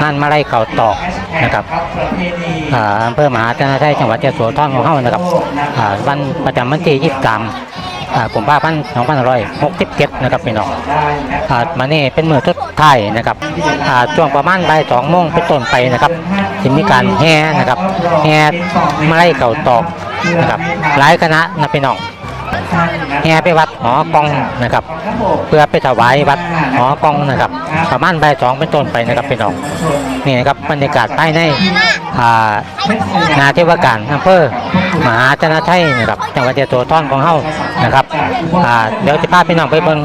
งานมาไล่เก่าตอกนะครับอ่าอำเภอมหาชนะชัยจังหวัดยะโสธรของเฮานะครับอ่าวันประจำวันที่23อ่ากุมภาพันธ์2567นะครับพี่น้องอ่ามานี่เป็นมือทุดท้ายนะครับอ่าช่วงประมาณบ่าย2โมงเป็นต้นไปนะครับจะมีการแห่นะครับแห่มาไล่เก่าตอกนะครับหลายคณะนะพี่น้อง แห่ไปวัดหอกองนะครับ เพื่อไปถวายวัดหอกองนะครับ ประมาณบ่ายสองเป็นต้นไปนะครับพี่น้องนี่นะครับบรรยากาศภายในอานาเทวการอำเภอมหาชนะชัยนะครับจังหวัดยะโสธรของเฮานะครับเดี๋ยวจะพาพี่น้องไปเบิ่ง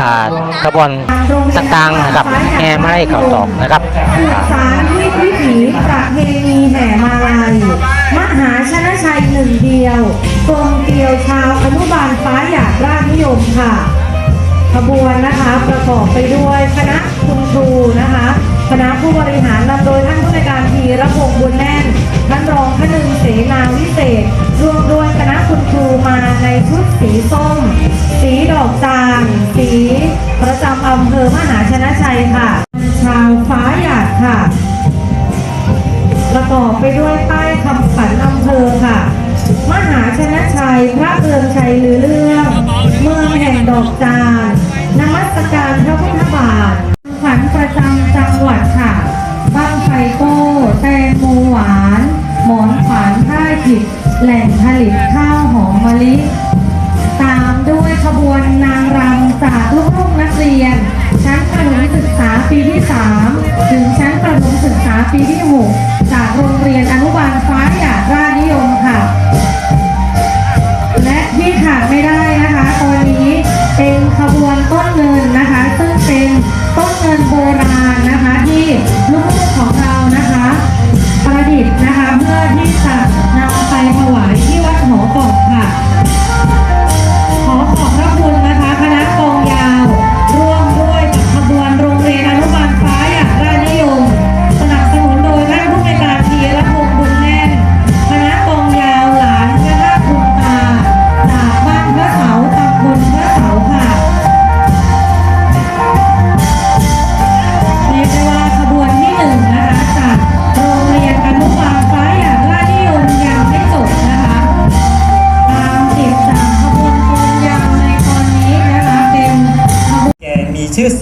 อ่ากระบวนต่างๆนะครับแห่มาไล่เข่าตอกนะครับสารวิถีประเพณีแห่มาลัยมหาชนะชัยหนึ่งเดียว กลมเกลียวชาวอนุบาลฟ้าหยาดราชนิยมค่ะ ขบวนนะคะประกอบไปด้วยคณะคุณครูนะคะคณะผู้บริหารนำโดยท่านผู้ในการทีระพงบุญแน่นท่านรองท่านหนึ่งเสนาวิเศษรวมด้วยคณะคุณครูมาในชุดสีส้ม สีดอกจานสี ประจำอำเภอมหาชนะชัยค่ะ ชาวฟ้าหยาดค่ะ ประกอบไปด้วยป้ายคำขวัญอำเภอค่ะ มหาชนะชัยพระเอืองชัยลือเรื่องเมืองแห่งดอกจานนมัสการพระพุทธบาทขวัญประจำจังหวัดค่ะบ้างไฟโก้แตงโมหวาน หมอนขวานท่าจิตแหล่งผลิตข้าวหอมมะลิ ตามด้วยขบวนนางรำจากลูกๆนักเรียน ชั้นประถมศึกษาปีที่ 3 ถึงชั้นประถมศึกษาปีที่ 6 จากโรงเรียนอนุบาลฟ้าหยาดรา เพื่อที่จะ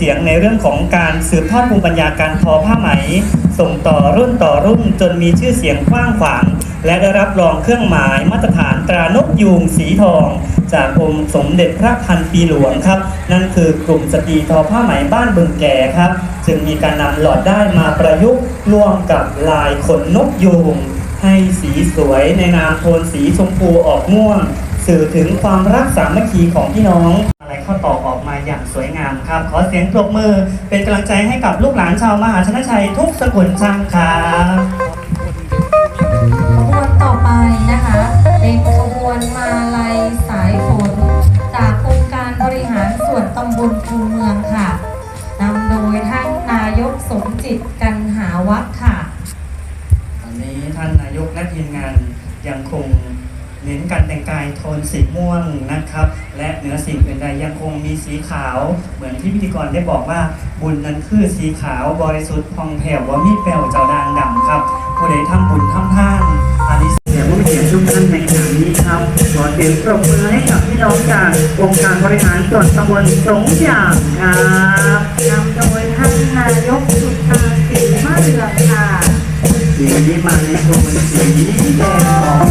เสียงในเรื่องของการสืบทอดภูมิปัญญาการทอผ้าไหม ส่งต่อรุ่นต่อรุ่นจนมีชื่อเสียงกว้างขวาง และได้รับรองเครื่องหมายมาตรฐานตรานกยูงสีทอง จากองค์สมเด็จพระพันปีหลวงครับ นั่นคือกลุ่มสตรีทอผ้าไหมบ้านบึงแก่ครับ จึงมีการนำหลอดได้มาประยุกต์ร่วมกับลายขนนกยูงให้สีสวยในนามโทนสีชมพูออกม่วง สื่อถึงความรักสามัคคีของพี่น้องอะไรข้าตอ ออกมาอย่างสวยงามครับ ขอเสียงปรบมือเป็นกำลังใจให้กับลูกหลานชาวมหาชนชัยทุกสกุลช่างครับขบวนต่อไปนะคะเป็นขบวนมาลัยสายฝน จากองค์การบริหารส่วนตำบลคูเมืองค่ะนำโดยท่านนายกสมจิตกันหาวัฒน์ค่ะ ตอนนี้ท่านนายกและทีมงานยังคง เน้นการแต่งกายโทนสีม่วงนะครับ และเหนือสิ่งอื่นใดยังคงมีสีขาว เหมือนที่พิธีกรได้บอกว่าบุญนั้นคือสีขาวบริสุทธิ์พองแผ่วว่ามีแป้วเจ้าดางดำครับ ผู้ใดทำบุญทำท่านอันนี้เสียงผู้เกียรติทุกท่านในขณะนี้ครับขอเสียงปรบมือให้กับพี่น้องจากองค์การบริหารส่วนตำบลสงอย่างครับนำโดยท่านนายกสุตาศรีมาเรืองค่ะสีนี้มาในโทนสีแดงของ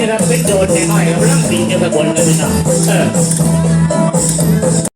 นชุดจีนะครับเป็นโดนแน่น้อยครับร่างปีนเดียวกับนเลยนะเออ